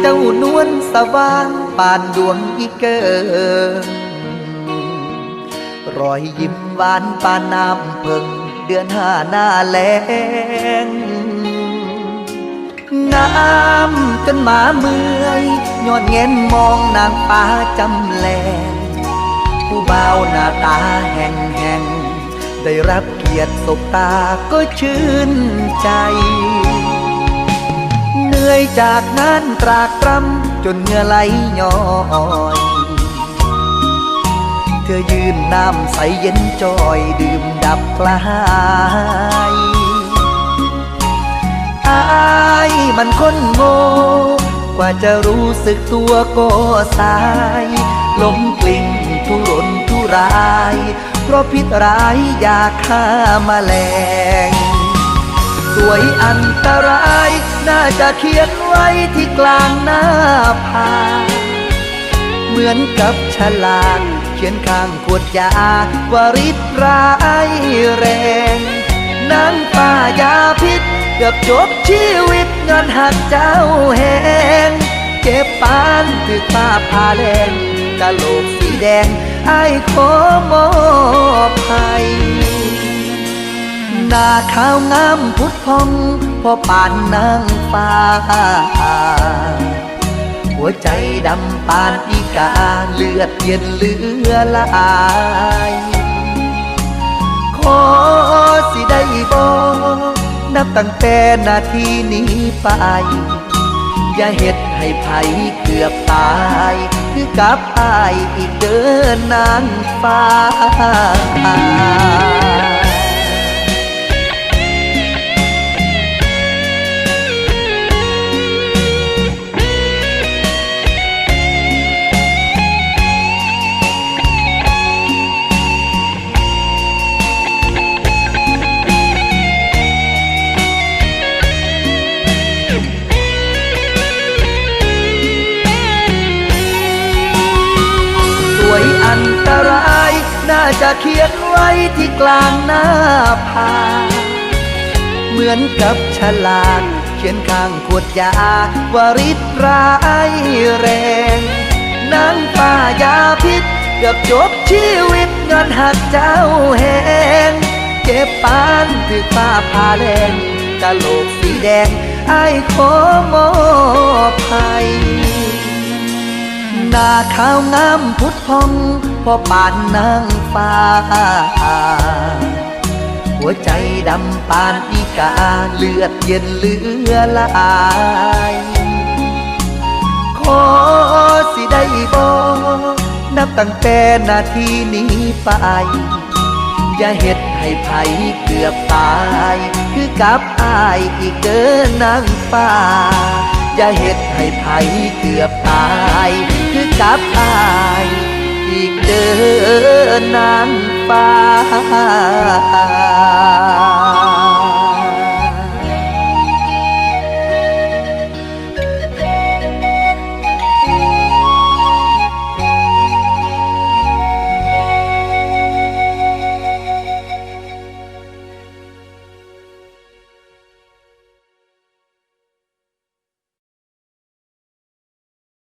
เจ้านวนสว่างปานดวงอีเกิงรอยยิ้มหวานปานน้ำเพิงเดือนห้าหน้าแลงงามจนหมาเมื่อยยอนเงินมองนางฟ้าจำแลงผู้บ่าวหน้าตาแห่งแห่งได้รับเกียรติสบตาก็ชื่นใจ ยจากงานตรากตรำจนเหงื่อไหลย้อยเธอยืนน้ำใสเย็นจอยดื่มดับกลายอายมันคนโง่กว่าจะรู้สึกตัวก็สายล้มกลิ้งทุรนทุราย เพราะพิษร้ายยาฆ่ามาแมลง สวยอันตราย น่าจะเขียนไว้ที่กลางหน้าผาเหมือนกับฉลากเขียนข้างขวดยาวาริตร้ายแรงน้ำป่ายาพิษเกือบจบชีวิตเงินหักเจ้าแหงเจ็บปานถึกป้าพาแรงกะโหลกสีแดงไอ้ขอมอบให้าขาวงามพุทธพองพอป่านนางฟ้า หัวใจดำปานอีกาเลือดเย็นเหลือลายขอสิได้บอกนับตั้งแต่นาทีนี้ไป อย่าเฮ็ดให้ไผเกือบตาย คือกับอายอีกเดินนางฟ้า น่าจะเขียนไว้ที่กลางหน้าผาเหมือนกับฉลากเขียนข้างขวดยาวาริตร้ายแรงนางป้ายาพิษเกือบจบชีวิตเงินหักเจ้าแหงเจ็บปานถือป้าพาแรงกะโหลกสีแดงไอ้ขอมอบให้ หน้าขาวงามพุทธพองพอปานนางฟ้า หัวใจดำปานอีกาเลือดเย็นเลือลายขอสิได้บอกนับตั้งแต่นาทีนี้ไปอย่าเฮ็ดให้ไผเกือบตาย คือกับอายอีกเดินนางฟ้า อย่าเฮ็ดให้ไผเกือบตาย คือกับอาย อีกเดินนางฟ้า